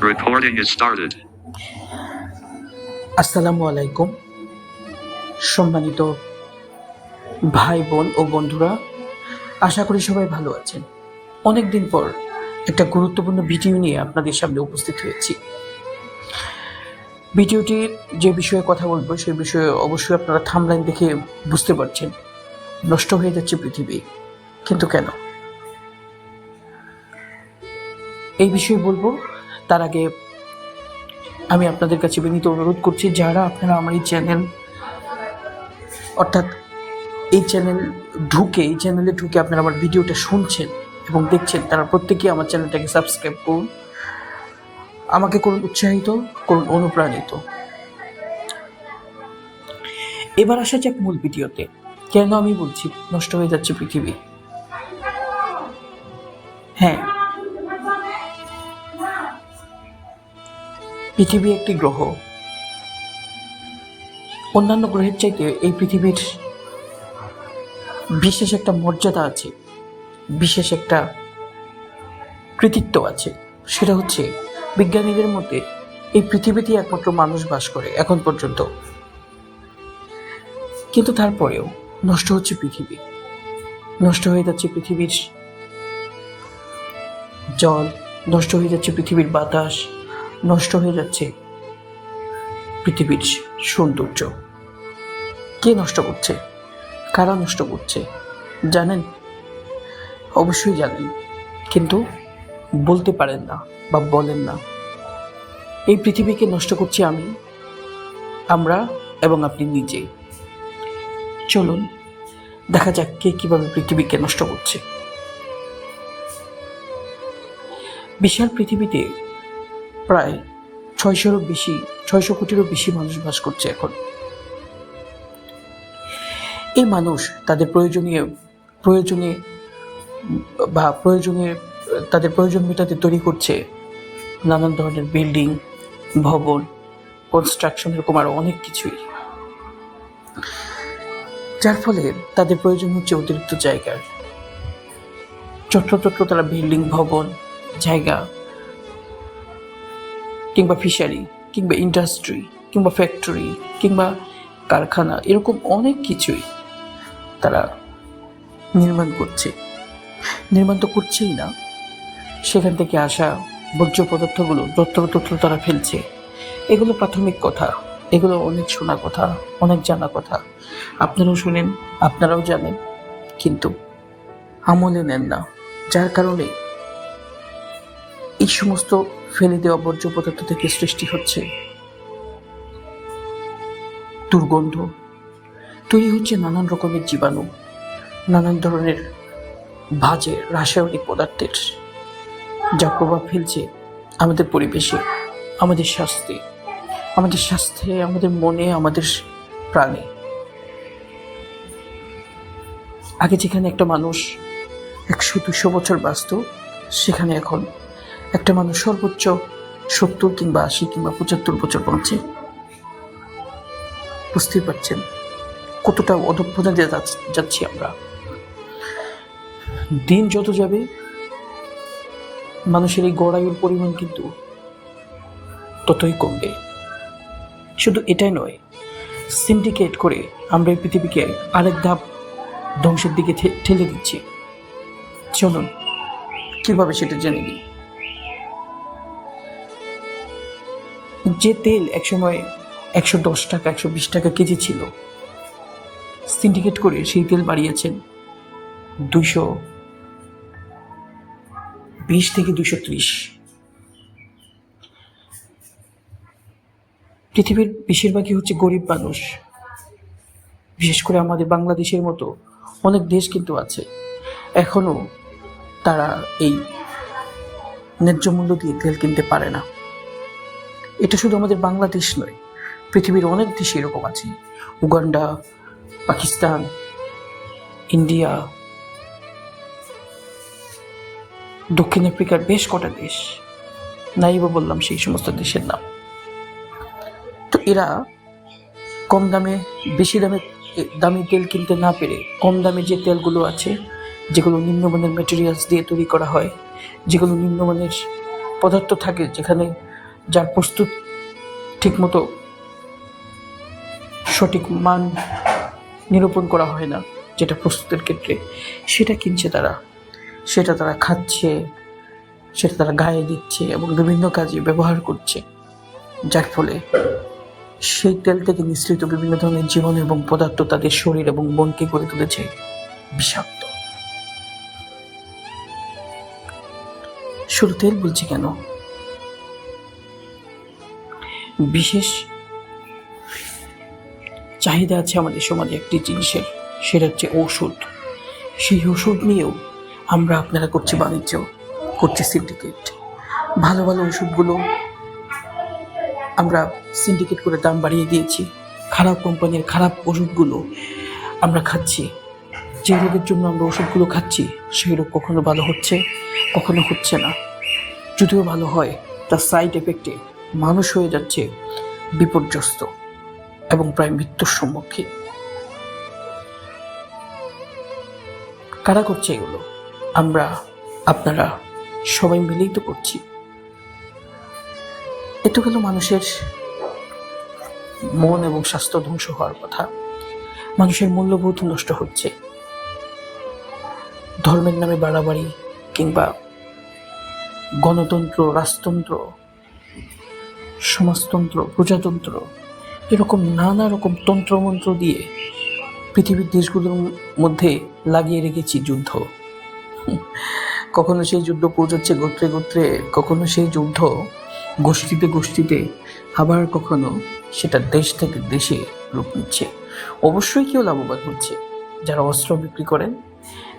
Recording is started. আসসালামু আলাইকুম। সম্মানিত ভাই বোন ও বন্ধুরা, আশা করি সবাই ভালো আছেন। অনেক দিন পর একটা গুরুত্বপূর্ণ ভিডিও নিয়ে আপনাদের সামনে উপস্থিত হয়েছি। ভিডিওটির যে বিষয়ে কথা বলব, সেই বিষয়ে অবশ্যই আপনারা থামলাইন দেখে বুঝতে পারছেন। নষ্ট হয়ে যাচ্ছে পৃথিবী। কিন্তু কেন? এই বিষয়ে বলব তার আগে আমি আপনাদের কাছে বিনীত অনুরোধ করছি, যারা আপনারা আমার এই চ্যানেল, অর্থাৎ এই চ্যানেল ঢুকে, এই চ্যানেলে ঢুকে আপনারা আমার ভিডিওটা শুনছেন এবং দেখছেন, তারা প্রত্যেকেই আমার চ্যানেলটাকে সাবস্ক্রাইব করুন। আমাকে করুন উৎসাহিত, করুন অনুপ্রাণিত। এবার আসা যাক মূল ভিডিওতে। কেন আমি বলছি নষ্ট হয়ে যাচ্ছে পৃথিবী? হ্যাঁ পৃথিবী একটি গ্রহ। অন্যান্য গ্রহের চাইতে এই পৃথিবীর বিশেষ একটা মর্যাদা আছে, বিশেষ একটা কৃতিত্ব আছে। সেটা হচ্ছে বিজ্ঞানীদের মধ্যে এই পৃথিবীতেই একমাত্র মানুষ বাস করে এখন পর্যন্ত। কিন্তু তারপরেও নষ্ট হচ্ছে পৃথিবী। নষ্ট হয়ে যাচ্ছে পৃথিবীর জল, নষ্ট হয়ে যাচ্ছে পৃথিবীর বাতাস নষ্ট হয়ে যাচ্ছে। পৃথিবীর সৌন্দর্য। কে নষ্ট করছে? কারা নষ্ট করছে? জানেন? অবশ্যই জানেন। কিন্তু বলতে পারেন না বা বলেন না। এই পৃথিবীকে নষ্ট করছি আমি, আমরা এবং আপনি নিজে। চলুন, দেখা যাক কে কীভাবে পৃথিবীকে নষ্ট করছে। বিশাল পৃথিবীতে প্রায় ছয়শোরও বেশি, ছয়শো কোটিরও বেশি মানুষ বাস করছে এখন। এই মানুষ তাদের প্রয়োজনীয়, প্রয়োজনে বা প্রয়োজনে, তাদের প্রয়োজন মেটাতে তৈরি করছে নানান ধরনের বিল্ডিং, ভবন কনস্ট্রাকশন এরকম আরও অনেক কিছুই। যার ফলে তাদের প্রয়োজন হচ্ছে অতিরিক্ত জায়গার চত্র তারা বিল্ডিং, ভবন, জায়গা কিংবা ফিশারি, কিংবা ইন্ডাস্ট্রি কিংবা ফ্যাক্টরি কিংবা কারখানা, এরকম অনেক কিছুই তারা নির্মাণ করছে। নির্মাণ তো করছেই না। সেখান থেকে আসা বর্জ্য পদার্থগুলো যত্রতত্র তারা ফেলছে। এগুলো প্রাথমিক কথা। এগুলো অনেক শোনা কথা, অনেক জানা কথা। আপনারাও শুনেন, আপনারাও জানেন, কিন্তু আমলে নেন না। যার কারণে এই সমস্ত ফেলে দেওয়া বর্জ্য পদার্থ থেকে সৃষ্টি হচ্ছে। দুর্গন্ধ। তৈরি হচ্ছে নানান রকমের জীবাণু, নানান ধরনের বাজে রাসায়নিক পদার্থের, যা প্রভাব ফেলছে আমাদের পরিবেশে, আমাদের স্বাস্থ্যে আমাদের স্বাস্থ্যে, আমাদের মনে, আমাদের প্রাণে। আগে যেখানে একটা মানুষ একশো দুশো বছর বাঁচত, সেখানে এখন একটা মানুষ সর্বোচ্চ সত্তর কিংবা আশি কিংবা পঁচাত্তর বছর বাঁচে বুঝতেই পারছেন কতটা অধঃপতনে যাচ্ছি আমরা। দিন যত যাবে, মানুষের এই গড়াইয়ের পরিমাণ কিন্তু ততই কমবে। শুধু এটাই নয় সিন্ডিকেট করে আমরা এই পৃথিবীকে আরেক ধাপ ধ্বংসের দিকে ঠেলে দিচ্ছি। চলুন, কীভাবে সেটা জেনে নিই? যে তেল একসময় একশো দশ টাকা, একশো বিশ টাকা কেজি ছিল সিন্ডিকেট করে সেই তেল বাড়িয়েছেন দুইশো বিশ থেকে দুশো ত্রিশ। পৃথিবীর বেশিরভাগই হচ্ছে গরিব মানুষ। বিশেষ করে আমাদের বাংলাদেশের মতো অনেক দেশ কিন্তু আছে এখনও তারা এই ন্যায্য মূল্য দিয়ে তেল কিনতে পারে না। এটা শুধু আমাদের বাংলাদেশ নয়, পৃথিবীর অনেক দেশে এরকম আছে। উগান্ডা, পাকিস্তান, ইন্ডিয়া, দক্ষিণ আফ্রিকার বেশ কটা দেশ। নাই বা বললাম সেই সমস্ত দেশের নাম। তো এরা কম দামে, বেশি দামে দামি তেল কিনতে না পেরে কম দামে যে তেলগুলো আছে, যেগুলো নিম্নমানের ম্যাটেরিয়ালস দিয়ে তৈরি করা হয়, যেগুলো নিম্নমানের পদার্থ থাকে যেখানে যার প্রস্তুত ঠিকমতো সঠিক মান নিরূপণ করা হয় না, যেটা প্রস্তুতের ক্ষেত্রে, সেটা কিনছে তারা। সেটা তারা খাচ্ছে, সেটা তারা গায়ে দিচ্ছে এবং বিভিন্ন কাজে ব্যবহার করছে। যার ফলে সেই তেল থেকে নিঃসৃত বিভিন্ন ধরনের জীবন এবং পদার্থ তাদের শরীর এবং মনকে করে তুলেছে বিষাক্ত। শুধু তেল বলছি কেন? বিশেষ চাহিদা আছে আমাদের সমাজে একটি জিনিসের, সেটা হচ্ছে ওষুধ সেই ওষুধ নিয়েও আমরা আপনারা করছি বাণিজ্য, করছি সিন্ডিকেট ভালো ভালো ওষুধগুলো আমরা সিন্ডিকেট করে দাম বাড়িয়ে দিয়েছি। খারাপ কোম্পানির খারাপ ওষুধগুলো আমরা খাচ্ছি। যে রোগের জন্য আমরা ওষুধগুলো খাচ্ছি, সেই রোগ কখনো ভালো হচ্ছে, কখনো হচ্ছে না। যদিও ভালো হয়, তার সাইড এফেক্টে মানুষ হয়ে যাচ্ছে বিপর্যস্ত এবং প্রায় মৃত্যুর সম্মুখীন। কারা করছে এগুলো? আমরা, আপনারা সবাই মিলেই তো করছি। এত গেল মানুষের মন এবং স্বাস্থ্য ধ্বংস হওয়ার কথা। মানুষের মূল্যবোধ নষ্ট হচ্ছে। ধর্মের নামে বাড়াবাড়ি কিংবা গণতন্ত্র, রাজতন্ত্র সমাজতন্ত্র, প্রজাতন্ত্র, এরকম নানা রকম তন্ত্রমন্ত্র দিয়ে পৃথিবীর দেশগুলোর মধ্যে লাগিয়ে রেখেছি যুদ্ধ। কখনো সেই যুদ্ধ পৌঁছাচ্ছে গোত্রে গোত্রে, কখনো সেই যুদ্ধ গোষ্ঠীতে গোষ্ঠীতে, আবার কখনো সেটা দেশ থেকে দেশে রূপ নিচ্ছে। অবশ্যই কেউ লাভবান হচ্ছে। যারা অস্ত্র বিক্রি করেন,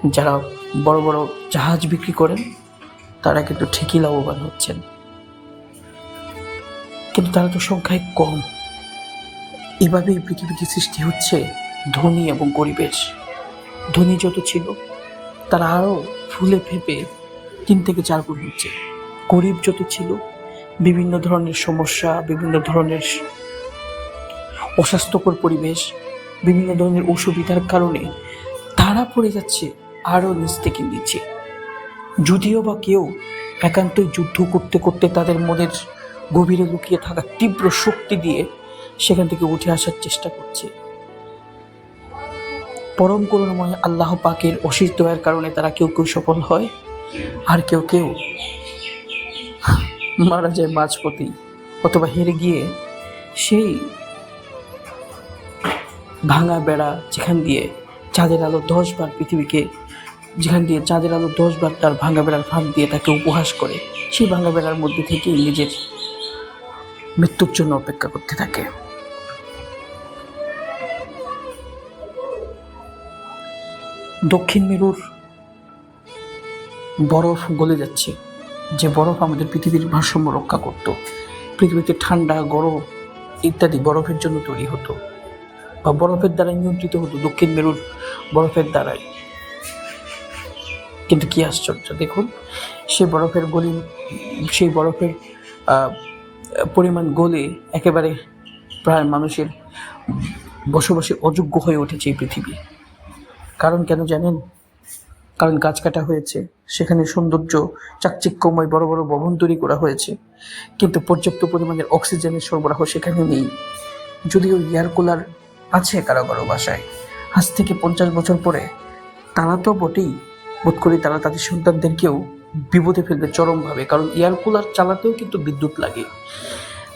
যারা বড় বড় জাহাজ বিক্রি করেন, তারা কিন্তু ঠিকই লাভবান হচ্ছেন। কিন্তু তারা তো সংখ্যায় কম। এভাবেই পৃথিবীতে সৃষ্টি হচ্ছে ধনী এবং গরিবের। ধনী যত ছিল, তারা আরও ফুলে ফেপে তিন থেকে চার গুণ হচ্ছে। গরিব যত ছিল, বিভিন্ন ধরনের সমস্যা, বিভিন্ন ধরনের অস্বাস্থ্যকর পরিবেশ, বিভিন্ন ধরনের অসুবিধার কারণে তারা পড়ে যাচ্ছে আরও নিচ থেকে নিচে। যদিও বা কেউ একান্তই যুদ্ধ করতে করতে তাদের মনের গভীরে লুকিয়ে থাকা তীব্র শক্তি দিয়ে সেখান থেকে উঠে আসার চেষ্টা করছে। পরম করুণাময় আল্লাহ পাকের অশেষ দয়ার কারণে তারা কেউ কেউ সফল হয়, আর কেউ কেউ মারা যায় মাঝপথেই অথবা হেরে গিয়ে সেই ভাঙা বেড়া যেখান দিয়ে চাঁদের আলো দশ বার পৃথিবীকে, যেখান দিয়ে চাঁদের আলো দশ বার তার ভাঙা বেড়ার ফাঁক দিয়ে তাকে উপহাস করে, সেই ভাঙা বেড়ার মধ্যে থেকেই নিজের মৃত্যুর জন্য অপেক্ষা করতে থাকে। দক্ষিণ মেরুর বরফ গলে যাচ্ছে। যে বরফ আমাদের পৃথিবীর ভারসাম্য রক্ষা করত। পৃথিবীতে ঠান্ডা, গরম ইত্যাদি বরফের জন্য তৈরি হতো বা বরফের দ্বারাই নিয়ন্ত্রিত হতো দক্ষিণ মেরুর বরফের দ্বারাই। কিন্তু কি আশ্চর্য, দেখুন, সেই বরফের গলি সেই বরফের পরিমাণ গলে একেবারে প্রায় মানুষের বসবাসে অযোগ্য হয়ে উঠেছে এই পৃথিবী। কারণ কেন জানেন? কারণ গাছ কাটা হয়েছে, সেখানে সৌন্দর্য, চাকচিক্যময় বড় বড় ভবন তৈরি করা হয়েছে, কিন্তু পর্যাপ্ত পরিমাণের অক্সিজেনের সরবরাহ সেখানে নেই। যদিও এয়ার কুলার আছে কারও কারও বাসায়। আজ থেকে পঞ্চাশ বছর পরে তারা তো বটেই। বোধ করি তারা তাদের সন্তানদেরকেও বিপদে ফেলবে চরমভাবে, কারণ এয়ার কুলার চালাতেও কিন্তু বিদ্যুৎ লাগে।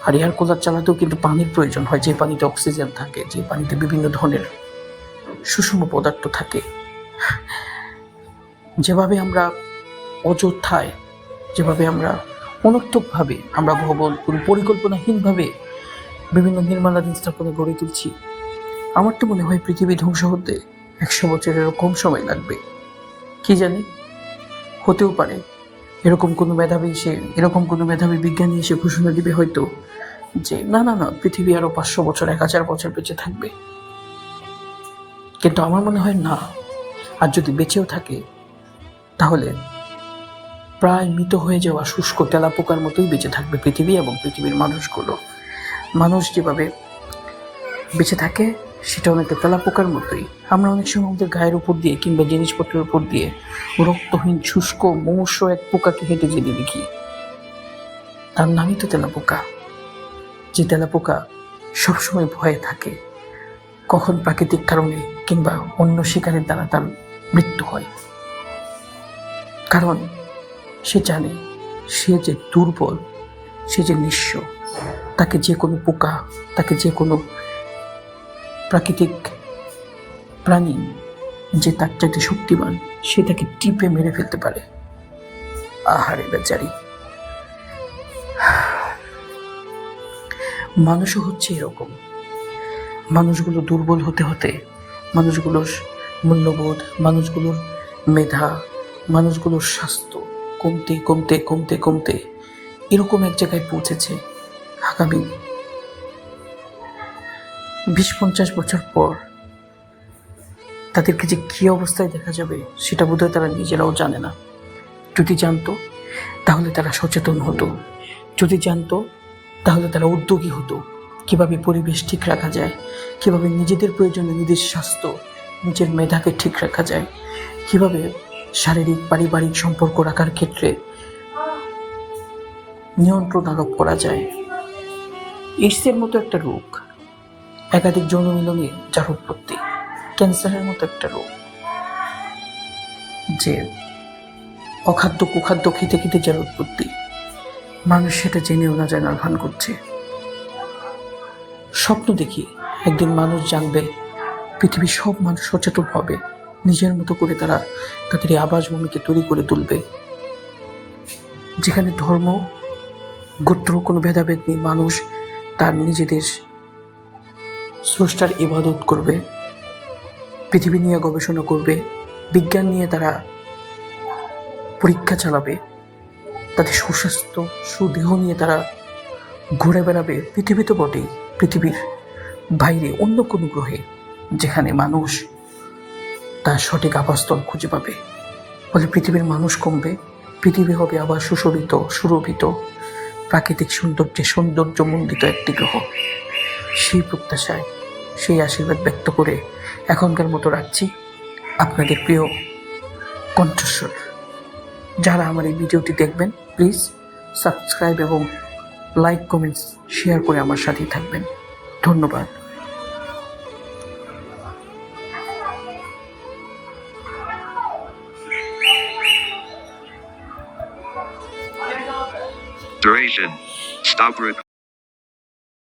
আর এয়ার কুলার চালাতেও কিন্তু পানির প্রয়োজন হয়, যে পানিতে অক্সিজেন থাকে, যে পানিতে বিভিন্ন ধরনের সুষম পদার্থ থাকে। যেভাবে আমরা অযোধ্যায় যেভাবে আমরা অনর্থকভাবে আমরা ভবন পরিকল্পনাহীনভাবে বিভিন্ন নির্মাণাধীন স্থাপনা গড়ে তুলছি, আমার তো মনে হয় পৃথিবী ধ্বংস হতে একশো বছরেরও কম সময় লাগবে। কি জানি? হতেও পারে। এরকম কোনো মেধাবী এসে, এরকম কোনো মেধাবী বিজ্ঞানী এসে ঘোষণা দিবে হয়তো যে, না না না, পৃথিবী আরও পাঁচশো বছর, এক হাজার বছর বেঁচে থাকবে। কিন্তু আমার মনে হয় না। আর যদি বেঁচেও থাকে, তাহলে প্রায় মৃত হয়ে যাওয়া শুষ্ক তেলাপোকার মতোই বেঁচে থাকবে পৃথিবী এবং পৃথিবীর মানুষগুলো। মানুষ যেভাবে বেঁচে থাকে সেটা অনেকটা তেলাপোকার মতোই। আমরা অনেক সময় আমাদের গায়ের উপর দিয়ে কিংবা জিনিসপত্রের উপর দিয়ে রক্তহীন, শুষ্ক মৌস এক পোকাকে হেঁটে যেতে দেখি। তার নামই তো তেলাপোকা। যে তেলাপোকা সবসময় ভয়ে থাকে, কখন প্রাকৃতিক কারণে কিংবা অন্য শিকারের দ্বারা তার মৃত্যু হয়। কারণ সে জানে, সে যে দুর্বল, সে যে নিঃস্ব, তাকে যে কোনো পোকা, তাকে যে কোনো প্রাকৃতিক প্রাণী যে তার চাইতে শক্তিমান, সে তাকে টিপে মেরে ফেলতে পারে। আহারে বেচারি। মানুষও হচ্ছে এরকম। মানুষগুলো দুর্বল হতে হতে মানুষগুলোর মূল্যবোধ, মানুষগুলোর মেধা, মানুষগুলোর স্বাস্থ্য কমতে কমতে কমতে কমতে এরকম এক জায়গায় পৌঁছেছে আগামী বিশ পঞ্চাশ বছর পর তাদেরকে যে কী অবস্থায় দেখা যাবে, সেটা বোধহয় তারা নিজেরাও জানে না। যদি জানতো, তাহলে তারা সচেতন হতো। যদি জানতো, তাহলে তারা উদ্যোগী হতো। কীভাবে পরিবেশ ঠিক রাখা যায়, কীভাবে নিজেদের প্রয়োজনে নিজের স্বাস্থ্য, নিজের মেধাকে ঠিক রাখা যায়, কীভাবে শারীরিক, পারিবারিক সম্পর্ক রাখার ক্ষেত্রে নিয়ন্ত্রণ আরোপ করা যায়। এইডসের মতো একটা রোগ একাধিক যৌন মিলনে যার উৎপত্তি ক্যান্সারের মতো একটা রোগ। যে অখাদ্য কুখাদ্য খেতে খেতে যার উৎপত্তি, মানুষ সেটা জেনেও না জানার ভান করছে। স্বপ্ন দেখি একদিন মানুষ জানবে, পৃথিবীর সব মানুষ সচেতন হবে, নিজের মতো করে তারা তাদের এই আবাসভূমিকে তৈরি করে তুলবে। যেখানে ধর্ম, গোত্র, কোনো ভেদাভেদ নেই, মানুষ তার নিজেদের স্রষ্টার ইবাদত করবে, পৃথিবী নিয়ে গবেষণা করবে, বিজ্ঞান নিয়ে তারা পরীক্ষা চালাবে, তাদের সুস্বাস্থ্য, সুদেহ নিয়ে তারা ঘুরে বেড়াবে। পৃথিবী তো বটেই, পৃথিবীর বাইরে অন্য কোনো গ্রহে যেখানে মানুষ তার সঠিক আবাসস্থল খুঁজে পাবে। ফলে পৃথিবীর মানুষ কমবে, পৃথিবী হবে আবার সুশোভিত, সুরভিত, প্রাকৃতিক সৌন্দর্যে সৌন্দর্যমণ্ডিত একটি গ্রহ। সেই প্রত্যাশায় সেই আশীর্বাদ ব্যক্ত করে এখনকার মতো রাখছি আপনাদের প্রিয় কণ্ঠস্বর। যারা আমার এই ভিডিওটি দেখবেন প্লিজ সাবস্ক্রাইব এবং লাইক কমেন্টস শেয়ার করে আমার সাথেই থাকবেন। ধন্যবাদ। Duration. Stop